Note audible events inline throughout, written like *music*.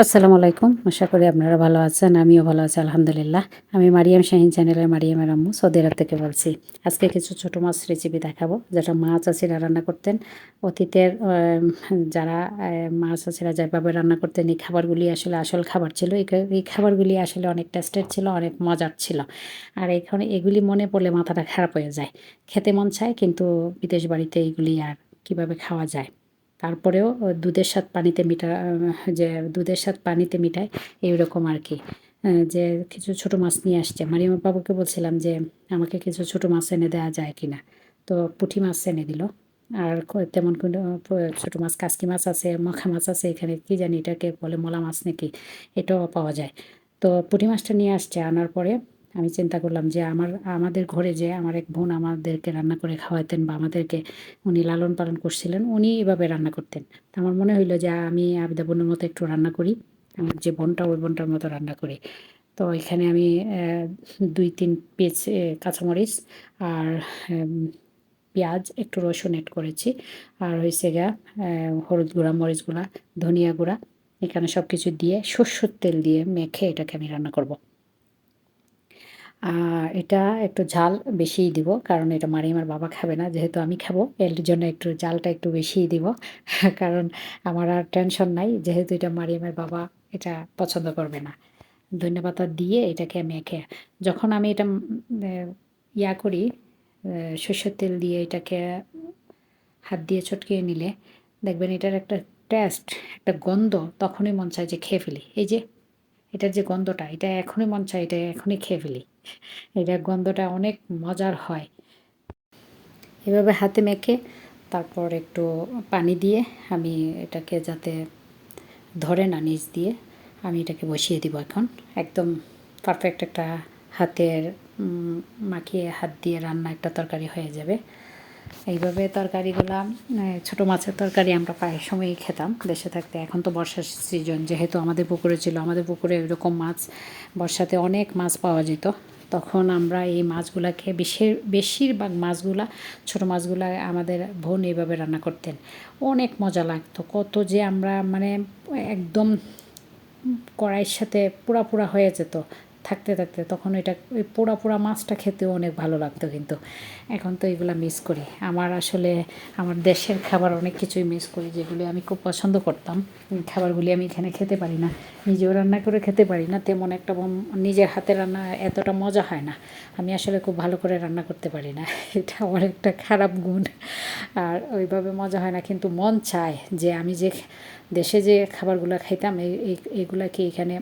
আসসালামু আলাইকুম। আশা করি আপনারা ভালো আছেন, আমিও ভালো আছি, আলহামদুলিল্লাহ। আমি মারিয়াম শাহিন চ্যানেলের মারিয়ামের আম্মু, সৌদি আরব থেকে বলছি। আজকে কিছু ছোটো মাছ রেসিপি দেখাবো, যেটা মা চাষিরা রান্না করতেন। অতীতের যারা মা চাষিরা যেভাবে রান্না করতেন, এই খাবারগুলি আসলে আসল খাবার ছিল। এই খাবারগুলি আসলে অনেক টেস্টেড ছিল, অনেক মজার ছিল। আর এখানে এগুলি মনে পড়লে মাথাটা খারাপ হয়ে যায়। খেতে মন চায়, কিন্তু বিদেশ বাড়িতে এগুলি আর কীভাবে খাওয়া যায়? তারপরেও দুধের স্বাদ পানিতে মিটা যে দুধের স্বাদ পানিতে মিটায়, এইরকম আর কি। যে কিছু ছোট মাছ নিয়ে আসছে। মারিয়ামার বাবুকে বলছিলাম যে, আমাকে কিছু ছোট মাছ এনে দেওয়া যায় কি না? তো পুঁটি মাছ এনে দিল। আর তেমন কোনো ছোটো মাছ, কাসকি মাছ আছে, মাখা মাছ আছে এখানে, কি জানি এটাকে বলে, মলা মাছ নাকি, এটাও পাওয়া যায়। তো পুঁটি মাছটা নিয়ে আসছে, আনার পরে আমি চিন্তা করলাম যে আমার আমাদের ঘরে যে আমার এক বোন আমাদেরকে রান্না করে খাওয়াতেন বা আমাদেরকে উনি লালন পালন করছিলেন উনি এভাবে রান্না করতেন। তো আমার মনে হইল যে আমি আবিদা বোনের মতো একটু রান্না করি আমার যে বোনটা ওই বোনটার মতো রান্না করি। তো এখানে আমি দুই তিন আহ, কাঁচামরিচ আর পেঁয়াজ একটু রসুন এড করেছি। আর হয়েছে গা হলুদ গুঁড়া মরিচ গুঁড়া ধনিয়া গুঁড়া এখানে সব কিছু দিয়ে সর্ষের তেল দিয়ে মেখে এটাকে আমি রান্না করব। এটা একটু ঝাল বেশিই দিব, কারণ এটা মারিয়ামার বাবা খাবে না। যেহেতু আমি খাব, এর জন্য একটু ঝালটা একটু বেশিই দিব। *laughs* কারণ আমার আর টেনশন নাই, যেহেতু এটা মারিয়ামের বাবা, এটা পছন্দ করবে না। ধনে পাতা দিয়ে এটাকে মেখে যখন আমি এটা ইয়া করি সর্ষের তেল দিয়ে এটাকে হাত দিয়ে ছটকিয়ে নিলে, দেখবেন এটার একটা টেস্ট একটা গন্ধ তখনই মন চায় যে খেয়ে ফেলি। এই যে এটার যে গন্ধটা, এটা এখনই মন চায়, এটা এখনই খেয়ে ফেলি। এটার গন্ধটা অনেক মজার হয়। এভাবে হাতে মেখে তারপর একটু পানি দিয়ে আমি এটাকে যাতে ধরে না, নিচ দিয়ে আমি এটাকে বসিয়ে দিব এখন। একদম পারফেক্ট একটা হাতের মাখিয়ে হাত দিয়ে রান্না একটা তরকারি হয়ে যাবে। এইভাবে তরকারিগুলা ছোট মাছের তরকারি আমরা প্রায় সময়ই খেতাম দেশে থাকতে। এখন তো বর্ষার সিজন যেহেতু আমাদের পুকুরে ছিল, আমাদের পুকুরে এরকম মাছ, বর্ষাতে অনেক মাছ পাওয়া যেত। তখন আমরা এই মাছগুলাকে বেশির বেশিরভাগ মাছগুলা, ছোট মাছগুলা আমাদের বোন এইভাবে রান্না করতেন। অনেক মজা লাগতো, কত যে আমরা মানে একদম কড়াইয়ের সাথে পোড়া পোড়া হয়ে যেত। থাকতে থাকতে তখন এটা, ওই পোড়া পোড়া মাছটা খেতেও অনেক ভালো লাগতো কিন্তু। এখন তো এগুলো মিস করি। আমার আসলে, আমার দেশের খাবার অনেক কিছুই মিস করি যেগুলি আমি খুব পছন্দ করতাম। খাবারগুলি আমি এখানে খেতে পারি না। নিজেও রান্না করে খেতে পারি না। তেমন একটা নিজের হাতে রান্না এতটা মজা হয় না। আমি আসলে খুব ভালো করে রান্না করতে পারি না। *laughs* এটা আমার একটা খারাপ গুণ। আর ওইভাবে মজা হয় না। কিন্তু মন চায় যে আমি যে দেশে যে খাবারগুলো খাইতাম, এই- এইগুলা কি এখানে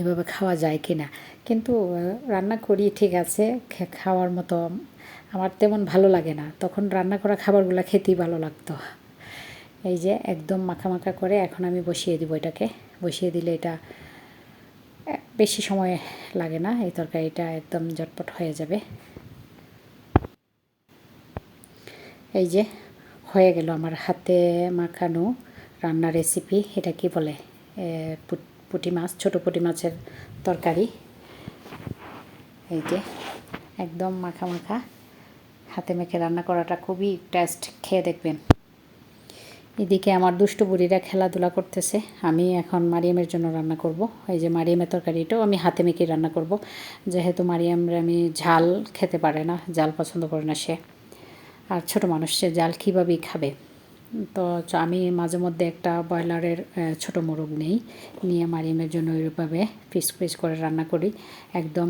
এভাবে খাওয়া যায় কি না কিন্তু রান্না করি ঠিক আছে খাওয়ার মতো আমার তেমন ভালো লাগে না। তখন রান্না করা খাবারগুলো খেতেই ভালো লাগতো। এই যে একদম মাখা মাখা করে এখন আমি বসিয়ে দিব এটাকে। বসিয়ে দিলে এটা বেশি সময় লাগে না এই তরকারিটা একদম ঝটপট হয়ে যাবে। এই যে হয়ে গেল আমার হাতে মাখানো রান্নার রেসিপি এটা কি বলে? এ, পুট- মাছ, ছোটো পুঁটি মাছের তরকারি। এই যে, একদম মাখা মাখা। হাতে মেখে রান্না করাটা খুবই টেস্ট খেয়ে দেখবেন। এদিকে আমার দুষ্ট বুড়িরা খেলাধুলা করতেছে। আমি এখন মারিয়ামের জন্য রান্না করব। এই যে মারিয়ামের তরকারিটাও আমি হাতে মেখে রান্না করব। যেহেতু মারিয়ামরা আমি ঝাল খেতে পারে না, ঝাল পছন্দ করে না সে। আর ছোটো মানুষ, সে জাল কীভাবেই খাবে? তো আমি মাঝে মধ্যে একটা ব্রয়লারের ছোটো মোরগ নেই। নিয়ে মারিয়ামের জন্য ওইভাবে পিস পিস করে রান্না করি। একদম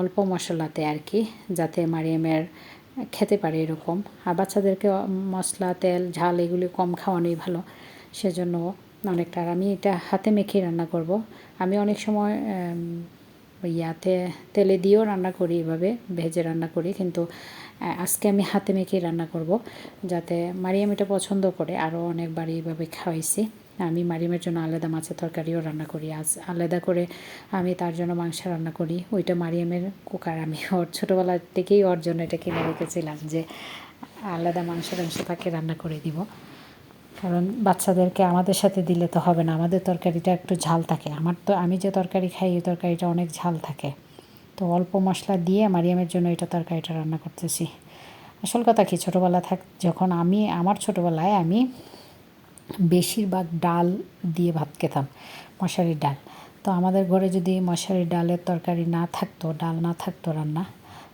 অল্প মশলাতে আর কি, যাতে মারিয়ামের খেতে পারে এরকম। আর বাচ্চাদেরকে মশলা, তেল, ঝাল এগুলি কম খাওয়ানোই ভালো। সেজন্য অনেকটা। আর আমি এটা হাতে মেখে রান্না করব। আমি অনেক সময় ইয়াতে তেলে দিয়েও রান্না করি, এভাবে ভেজে রান্না করি। কিন্তু আজকে আমি হাতে মেখেই রান্না করব, যাতে মারিয়াম এটা পছন্দ করে। আরও অনেকবার এইভাবে খাওয়াইছি। আমি মারিয়ামের জন্য আলাদা মাছের তরকারিও রান্না করি। আজ আলাদা করে আমি তার জন্য মাংস রান্না করি। ওইটা মারিয়ামের কুকার। আমি ওর ছোটোবেলা থেকেই ওর জন্য এটা কিনে রেখেছিলাম যে আলাদা মাংস টাংস তাকে রান্না করে দিব। কারণ বাচ্চাদেরকে আমাদের সাথে দিলে তো হবে না। আমাদের তরকারিটা একটু ঝাল থাকে। আমার তো, আমি যে তরকারি খাই, এই তরকারিটা অনেক ঝাল থাকে। তো অল্প মশলা দিয়ে মারিয়ামের জন্য এটা তরকারিটা রান্না করতেছি। আসল কথা কি? ছোটোবেলা থাক, যখন আমি, আমার ছোটোবেলায় আমি বেশিরভাগ ডাল দিয়ে ভাত খেতাম, মশারির ডাল। তো আমাদের ঘরে যদি মশারির ডালের তরকারি না থাকতো, ডাল না থাকতো রান্না,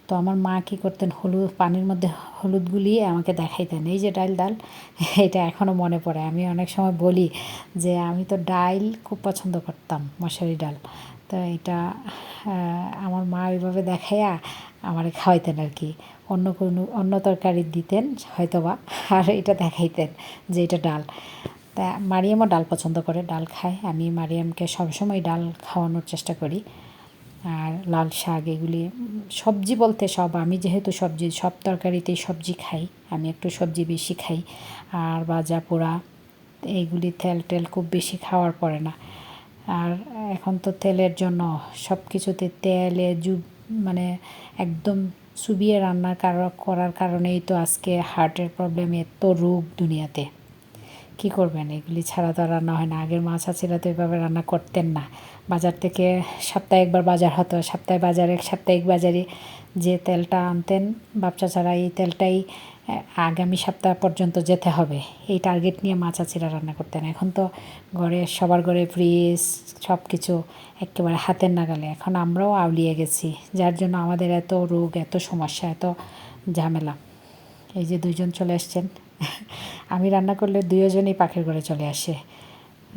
তো আমার মা কী করতেন? হলুদ, পানির মধ্যে হলুদ গুলিয়ে আমাকে দেখাইতেন। এই যে ডাল ডাল, এটা এখনও মনে পড়ে। আমি অনেক সময় বলি যে, আমি তো ডাল খুব পছন্দ করতাম মশারি ডাল। তো এটা আমার মা ওইভাবে দেখাইয়া আমার খাওয়াইতেন আর কি অন্য কোনো, অন্য তরকারি দিতেন, হয়তোবা, আর এটা দেখাইতেন যে এটা ডাল। তা মারিয়ামও ডাল পছন্দ করে, ডাল খায়। আমি মারিয়ামকে সবসময় ডাল খাওয়ানোর চেষ্টা করি। আর লাল শাক এগুলি, সবজি বলতে সব, আমি যেহেতু সবজি, সব তরকারিতেই সবজি খাই, আমি একটু সবজি বেশি খাই। আর ভাজা পোড়া এইগুলি তেল টেল খুব বেশি খাওয়ার পরে না। আর এখন তো তেলের জন্য সব কিছুতে তেলে জু মানে একদম চুবিয়ে রান্না করার কারণেই তো আজকে হার্টের প্রবলেম এত রোগ দুনিয়াতে। কি করবেন? এগুলি ছাড়া তো রান্না হয় না। আগের মা চাচিরা তো এভাবে রান্না করতেন না। বাজার থেকে সপ্তাহে একবার বাজার হতো। সপ্তাহে বাজারে সাপ্তাহিক বাজারে যে তেলটা আনতেন বাচ্চা ছাড়া এই তেলটাই আগামী সপ্তাহ পর্যন্ত যেতে হবে। এই টার্গেট নিয়ে মা চাচিরা রান্না করতেন। এখন তো ঘরে, সবার ঘরে ফ্রিজ সব কিছু একেবারে হাতের নাগালে। এখন আমরাও আউলিয়ে গেছি। যার জন্য আমাদের এত রোগ, এত সমস্যা, এত ঝামেলা। এই যে দুজন চলে আসছেন আমি রান্না করলে দুজনেই পাখির ঘরে চলে আসে।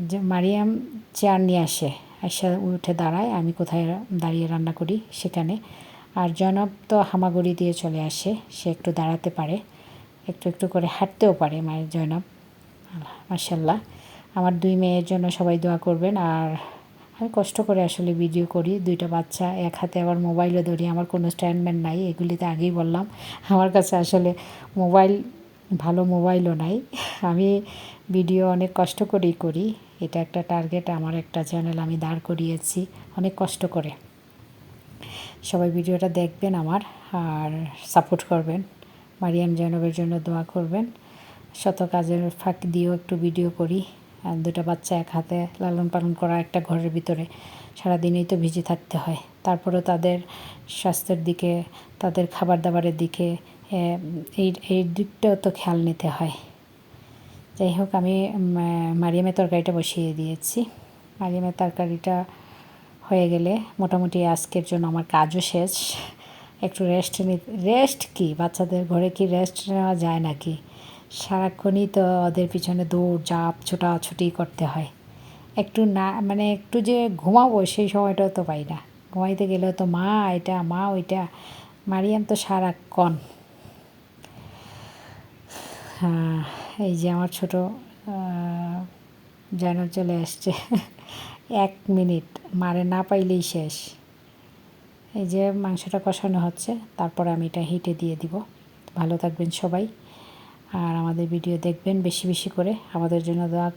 যে মারিয়াম চেয়ার নিয়ে আসে। এসে উঠে দাঁড়ায়, আমি কোথায় দাঁড়িয়ে রান্না করি সেখানে। আর জনব তো হামাগুড়ি দিয়ে চলে আসে, সে একটু দাঁড়াতে পারে, একটু একটু করে হাঁটতেও পারে মায়ের জয়নব মার্শাল্লাহ আমার দুই মেয়ের জন্য সবাই দোয়া করবেন। আর আমি কষ্ট করে আসলে ভিডিও করি। দুইটা বাচ্চা এক হাতে আবার মোবাইলও ধরি, আমার কোনো স্ট্যান্ডম্যান নাই, এগুলিতে আগেই বললাম। আমার কাছে আসলে মোবাইল ভালো মোবাইলও নাই। আমি ভিডিও অনেক কষ্ট করেই করি। এটা একটা টার্গেট আমার একটা চ্যানেল আমি দাঁড় করিয়েছি অনেক কষ্ট করে। সবাই ভিডিওটা দেখবেন আমার আর সাপোর্ট করবেন। মারিয়াম জৈনবের জন্য দোয়া করবেন। শত কাজের ফাঁক দিয়েও একটু ভিডিও করি। আর দুটা বাচ্চা এক হাতে লালন পালন করা একটা ঘরের ভিতরে সারাদিনই তো ভিজে থাকতে হয়। তারপরেও তাদের স্বাস্থ্যের দিকে, তাদের খাবার দাবারের দিকে এই এই দিকটাও তো খেয়াল নিতে হয়। যাই হোক, আমি মারিয়ামের তরকারিটা বসিয়ে দিয়েছি। মারিয়ামের তরকারিটা হয়ে গেলে মোটামুটি আজকের জন্য আমার কাজও শেষ। একটু রেস্ট নি রেস্ট কি? বাচ্চাদের ঘরে কি রেস্ট নেওয়া যায় নাকি? সারাক্ষণই তো ওদের পিছনে দৌড় চাপ ছোটাছুটি করতে হয়। একটু না মানে একটু যে ঘুমাবো সেই সময়টাও তো পাই না। ঘুমাইতে গেলেও তো মা, এটা মা, ওইটা। মারিয়াম তো সারাক্ষণ এই যে আমার ছোট যেন চলে আসছে। এক মিনিট মারে না পাইলেই শেষ। এই যে মাংসটা কষানো হচ্ছে, তারপরে আমি এটা হিটে দিয়ে দিব। ভালো থাকবেন সবাই। আর আমাদের ভিডিও দেখবেন বেশি বেশি করে। আমাদের জন্য দোয়া